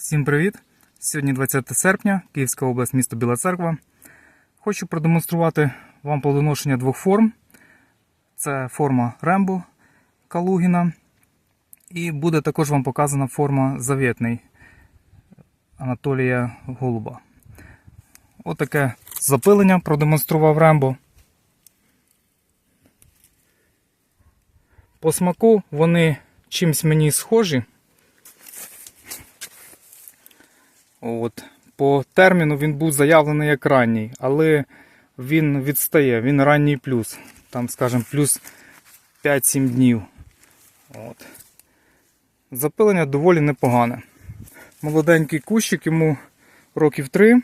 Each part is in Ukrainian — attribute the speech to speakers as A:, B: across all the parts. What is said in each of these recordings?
A: Всім привіт! Сьогодні 20 серпня, Київська область, місто Біла Церква. Хочу продемонструвати вам плодоношення двох форм. Це форма Рембо Калугіна. І буде також вам показана форма Завітний Анатолія Голуба. Отаке запилення продемонстрував Рембо. По смаку вони чимсь мені схожі. От. По терміну він був заявлений як ранній, але він відстає, він ранній плюс. Там, скажімо, плюс 5-7 днів. От. Запилення доволі непогане. Молоденький кущик, йому років 3.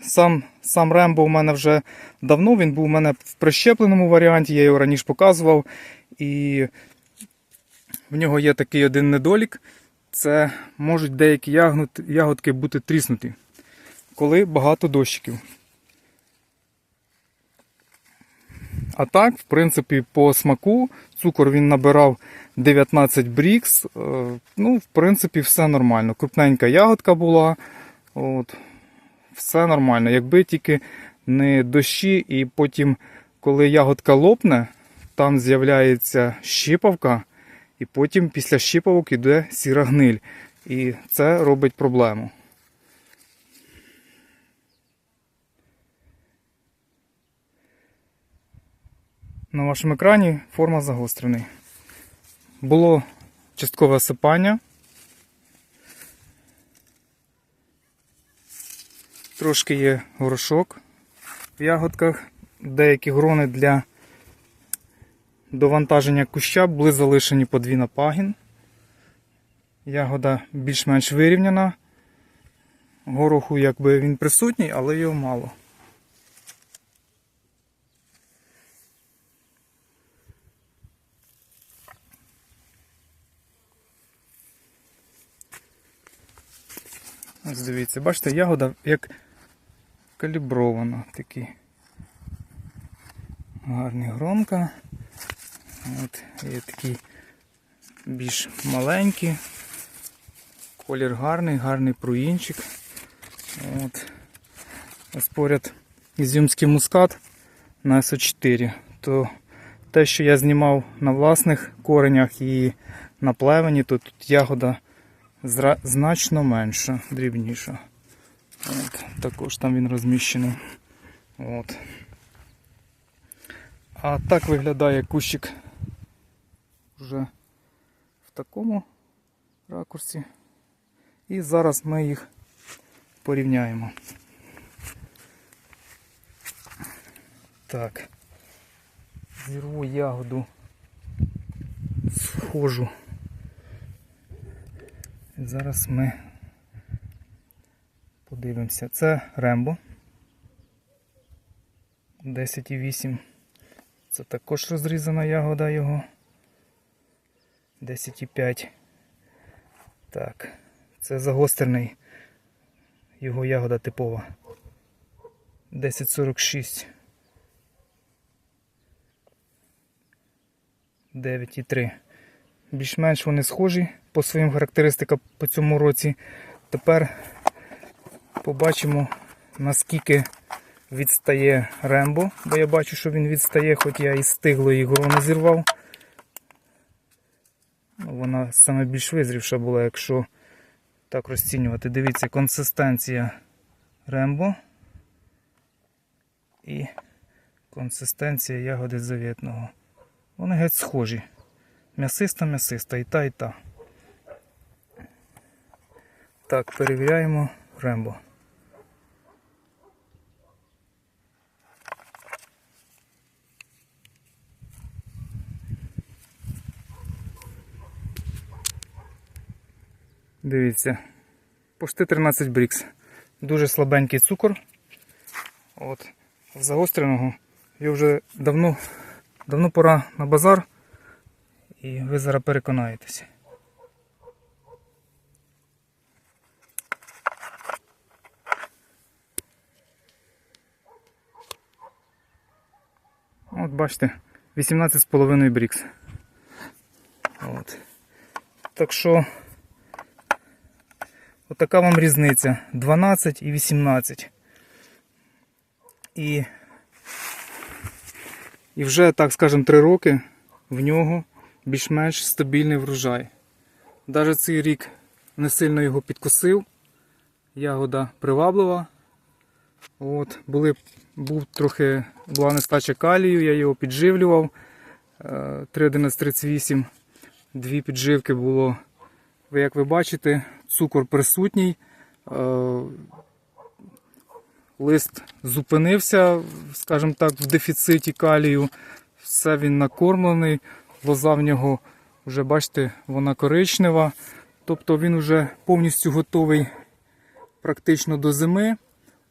A: Сам, сам Рембо у мене вже давно, він був у мене в прищепленому варіанті, я його раніше показував. І в нього є такий один недолік це можуть деякі ягодки бути тріснуті, коли багато дощиків. А так, в принципі, по смаку цукор він набирав 19 брікс. Е, Ну, в принципі, все нормально. Крупненька ягодка була. От, все нормально. Якби тільки не дощі, і потім, коли ягодка лопне, там з'являється щипавка. І потім після щипавок йде сіра гниль. І це робить проблему. На вашому екрані форма загострений. Було часткове осипання. Трошки є горошок в ягодках. Деякі грони для довантаження куща були залишені по дві на пагін. Ягода більш-менш вирівняна. Гороху якби він присутній, але його мало. Ось дивіться, бачите, ягода як калібрована такі. Гарні гронка. От, є такі більш маленькі. Колір гарний, гарний пруїнчик. От. Ось поряд ізюмський мускат на СО4. То те, що я знімав на власних коренях і на плевені, то тут ягода значно менша, дрібніша. От. Також там він розміщений. От. А так виглядає кущик вже в такому ракурсі. І зараз ми їх порівняємо. Так. Зірву ягоду схожу. І зараз ми подивимося. Це Рембо 10,8. Це також розрізана ягода його. 10,5. Так. Це загострений. Його ягода типова. 10,46. 9,3. Більш-менш вони схожі по своїм характеристикам по цьому році. Тепер побачимо, наскільки відстає Рембо, бо я бачу, що він відстає, хоч я із стиглої грони зірвав. Вона саме більш визрівша була, якщо так розцінювати. Дивіться, консистенція Рембо і консистенція ягоди завітного. Вони геть схожі. М'ясиста, м'ясиста, і та, і та. Так, перевіряємо Рембо. Дивіться, пошти 13 брікс. Дуже слабенький цукор. От. Загостреного його вже давно, давно пора на базар. І ви зараз переконаєтеся. От бачите, 18,5 брікс. От. Так що Отака вам різниця 12 і 18. І, і вже, так скажемо, 3 роки в нього більш-менш стабільний врожай. Даже цей рік не сильно його підкосив. Ягода приваблива. От, були, був трохи, була нестача калію, я його підживлював. Е, 3.11.38. Дві підживки було. Ви, як ви бачите, цукор присутній. Е, Лист зупинився, скажімо так, в дефіциті калію. Все він накормлений. Лоза в нього вже, бачите, вона коричнева. Тобто він вже повністю готовий практично до зими,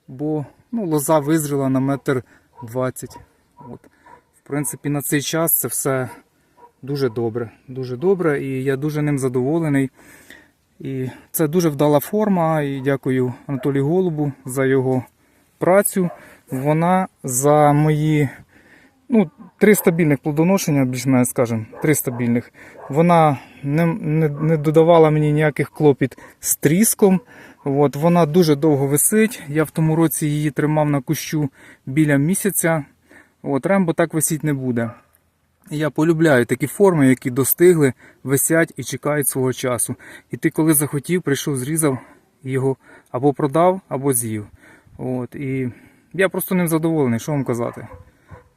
A: бо ну, лоза визріла на метр двадцять. В принципі, на цей час це все дуже добре. Дуже добре, і я дуже ним задоволений. І це дуже вдала форма. І дякую Анатолію Голубу за його працю. Вона за мої ну, три стабільних плодоношення, більш-менш скажемо, три стабільних. Вона не, не, не додавала мені ніяких клопіт з тріском. От, вона дуже довго висить. Я в тому році її тримав на кущу біля місяця. От, рембо так висіть не буде. Я полюбляю такі форми, які достигли, висять і чекають свого часу. І ти, коли захотів, прийшов, зрізав його або продав, або з'їв. От, і я просто ним задоволений, що вам казати.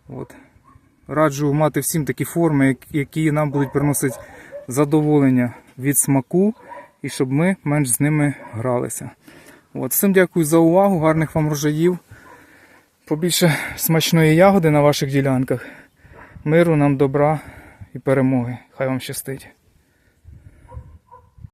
A: От. Раджу мати всім такі форми, які нам будуть приносити задоволення від смаку, і щоб ми менш з ними гралися. От. Всім дякую за увагу, гарних вам врожаїв. Побільше смачної ягоди на ваших ділянках. Миру нам, добра і перемоги. Хай вам щастить.